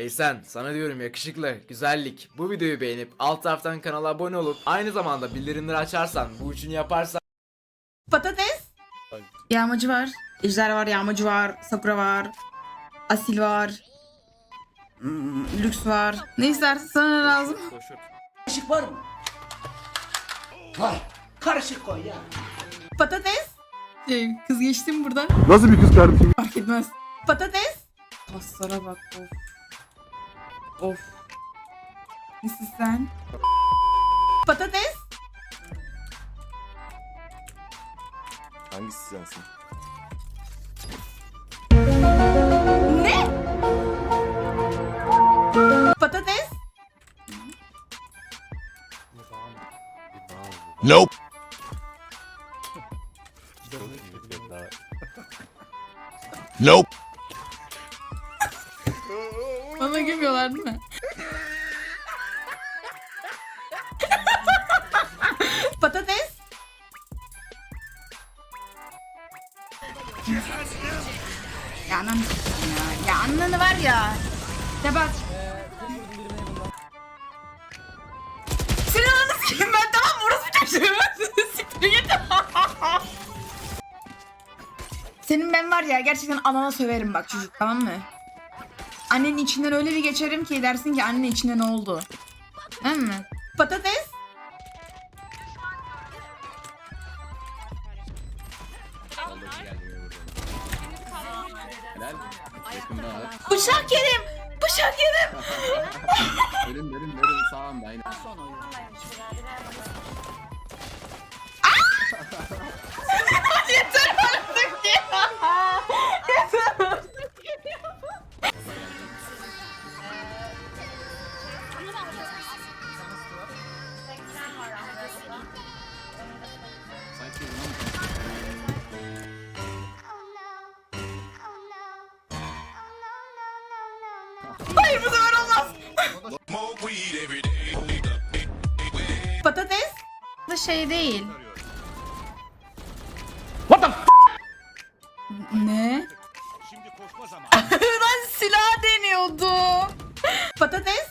Hey sen, sana diyorum yakışıklı, güzellik. Bu videoyu beğenip alt taraftan kanala abone olup aynı zamanda bildirimleri açarsan, bu üçünü yaparsan Patates. Yağmacı var. Ejder var, yağmacı var, sakura var. Asil var. Hmm, lüks var. Ne istersin sana lazım? Karışık var mı? Var. Karışık koy ya. Patates. Şey, kız geçti mi buradan? Nasıl bir kız kardeşim? Fark etmez. Patates. Paslara bak of. Of. Nesin sen? Patates. Hangisi sensin? Ne? Patates. Nope. nope. Bana gülmüyorlar değil mi? Patates. Ya anan ya. Ya ananı var ya. Bak. Senin ananı sikeyim ben tamam? Orası bir çocuğum. Siktir git. Senin ben var ya gerçekten anana söverim bak çocuk tamam mı? Annenin içinden öyle bir geçerim ki dersin ki annenin içinde ne oldu? Değil mi? Patates. Bıçak yedim. Bıçak yedim. Verin verin verin sağım aynen. Hayır bu sefer olmaz. Patates. Bu şey değil. What the Ne? ben silah deniyordum. Patates.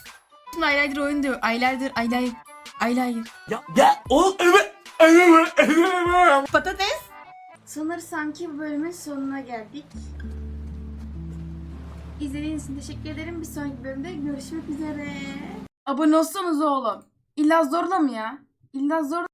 Şimdi aylardır oyun diyor. Aylardır aylar aylar. Ya ya oğlum evet. Patates. Sanırsam ki bu bölümün sonuna geldik. İzlediğiniz için teşekkür ederim. Bir sonraki bölümde görüşmek üzere. Abone olsanız oğlum. İlla zorla mı ya? İlla zor